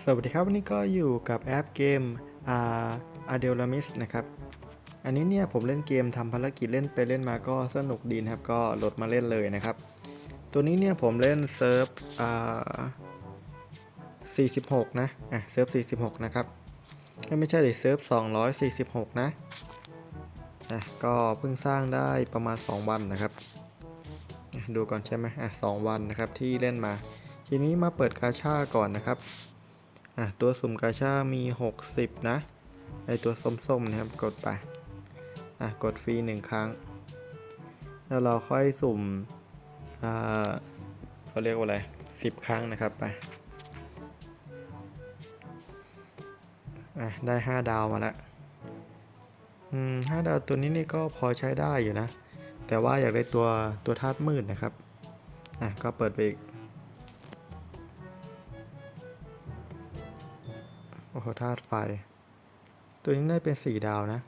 สวัสดีครับวันนี้ก็อยู่กับแอปเกมอ่า a d e l a m i s นะครับ อันนี้เนี่ยผมเล่นเกมทำภารกิจเล่นไปเล่นมาก็สนุกดีนะครับ ก็โหลดมาเล่นเลยนะครับ ตัวนี้เนี่ยผมเล่นเซิร์ฟอ่า46 นะ อะเซิร์ฟ 46 นะครับ ไม่ใช่ดิเซิร์ฟ 246 นะ อะก็เพิ่งสร้างได้ประมาณ 2 วันนะครับดูก่อนใช่ไหมอะ2วันนะครับที่เล่นมา ทีนี้มาเปิดกาชาก่อนนะครับ อะตัวสุ่มกาชามี 60 นะไอตัวส้มๆนะครับกดไปอะกดฟรีหนึ่งครั้ง แล้วเราค่อยสุ่มอ่าเขาเรียกว่าอะไร10ครั้งนะครับไปอะได้ 5 ดาวมาแล้วอืมห้าดาวตัวนี้นี่ก็พอใช้ได้อยู่นะ แต่ว่าอยากได้ตัวตัวธาตุมืดนะครับ อะก็เปิดไปอีก โอ้โหธาตุไฟ ตัวนี้ได้เป็นสี่ดาวนะ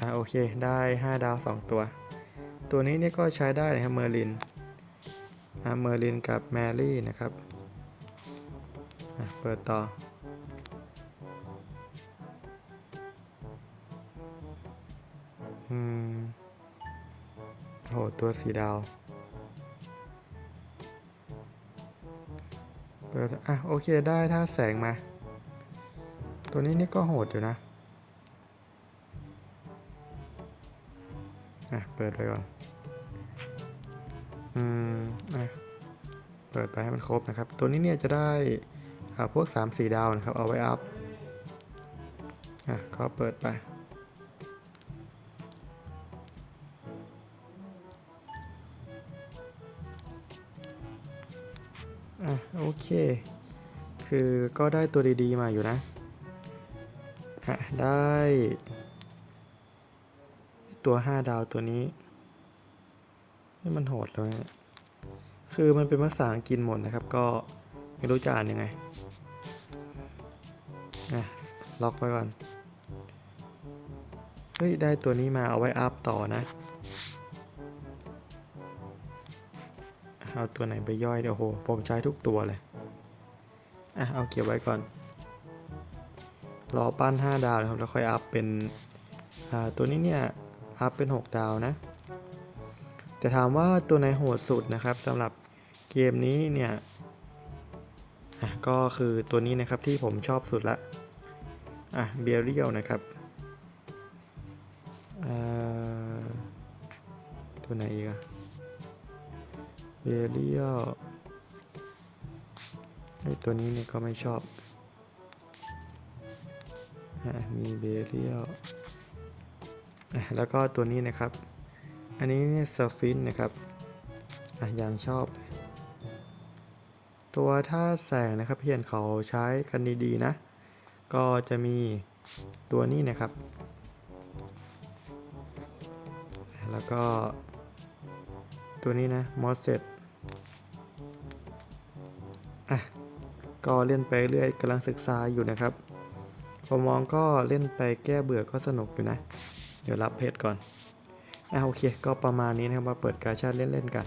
อะโอเค ได้ห้าดาวสองตัว ตัวนี้เนี่ยก็ใช้ได้นะครับเมอร์ลินอะเมอร์ลินกับแมรี่นะครับอะเปิดต่ออืมโหตัวสีดาว เปิด อะ โอเคได้ถ้าแสงมา ตัวนี้นี่ก็โหดอยู่นะ อะ เปิดไปก่อน อืม อะ เปิดไปให้มันครบนะครับ ตัวนี้เนี่ยจะได้ อ่า พวก 3 4 ดาวนะครับ เอาไว้อัพ อะ ก็เปิดไป อะโอเค คือก็ได้ตัวดีๆมาอยู่นะ อะ ได้ ตัว 5 ดาวตัวนี้ นี่มันโหดแล้วเนี่ยคือมันเป็นภาษาอังกฤษหมดนะครับ ก็ไม่รู้จะอ่านยังไง อะ ล็อกไว้ก่อน เฮ้ย ได้ตัวนี้มาเอาไว้อัพต่อนะ เอาตัวไหนไปย่อยเดี๋ยวโหผมใช้ทุกตัวเลย อะ เอาเก็บไว้ก่อน รอปั้น 5 ดาวนะครับ แล้วค่อยอัพเป็น อ่า ตัวนี้เนี่ย อัพเป็น 6 ดาวนะ แต่ถามว่าตัวไหนโหดสุดนะครับสำหรับเกมนี้เนี่ย อะ ก็คือตัวนี้นะครับที่ผมชอบสุดละ อะ เบียเรียลนะครับอ่าตัวไหนอีกอะ เบเรียลไอตัวนี้เนี่ยก็ไม่ชอบอะมีเบเรียลอะแล้วก็ตัวนี้นะครับ อันนี้เนี่ยสฟินนะครับอะย่างชอบ ตัวท่าแสงนะครับเพียนเขาใช้กันดีๆนะ ก็จะมีตัวนี้นะครับ แล้วก็ ตัวนี้นะมอสเซตอะก็เล่นไปเรื่อยกำลังศึกษาอยู่นะครับพอมองก็เล่นไปแก้เบื่อก็สนุกอยู่นะ เดี๋ยวรับเพจก่อนอะโอเค ก็ประมาณนี้นะครับมาเปิดกาชาดเล่นๆกัน